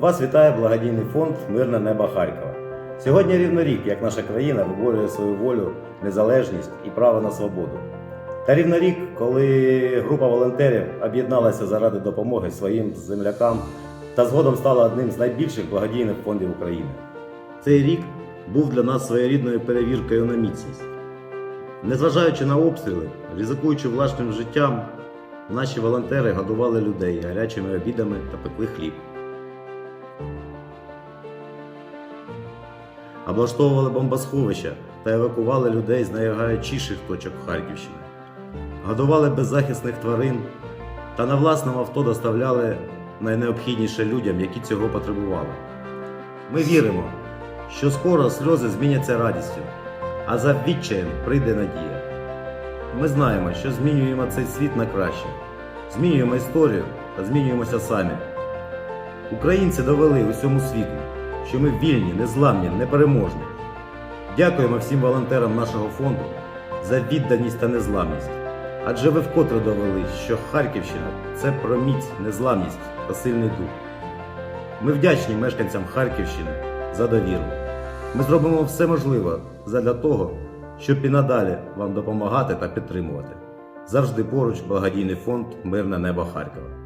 Вас вітає благодійний фонд Мирне небо Харкова. Сьогодні рівно рік, як наша країна виборює свою волю, незалежність і право на свободу. Та рівно рік, коли група волонтерів об'єдналася заради допомоги своїм землякам та згодом стала одним з найбільших благодійних фондів України. Цей рік був для нас своєрідною перевіркою на міцність. Незважаючи на обстріли, ризикуючи власним життям, наші волонтери годували людей гарячими обідами та пекли хліб. Облаштовували бомбосховища та евакували людей з найгарячіших точок Харківщини. Годували беззахисних тварин та на власному авто доставляли найнеобхідніше людям, які цього потребували. Ми віримо, що скоро сльози зміняться радістю, а за відчаєм прийде надія. Ми знаємо, що змінюємо цей світ на краще, змінюємо історію та змінюємося самі. Українці довели усьому світу, що ми вільні, незламні, непереможні. Дякуємо всім волонтерам нашого фонду за відданість та незламність. Адже ви вкотре довели, що Харківщина це про міць, незламність та сильний дух. Ми вдячні мешканцям Харківщини за довіру. Ми зробимо все можливе задля того, щоб і надалі вам допомагати та підтримувати. Завжди поруч благодійний фонд Мирне небо Харкова.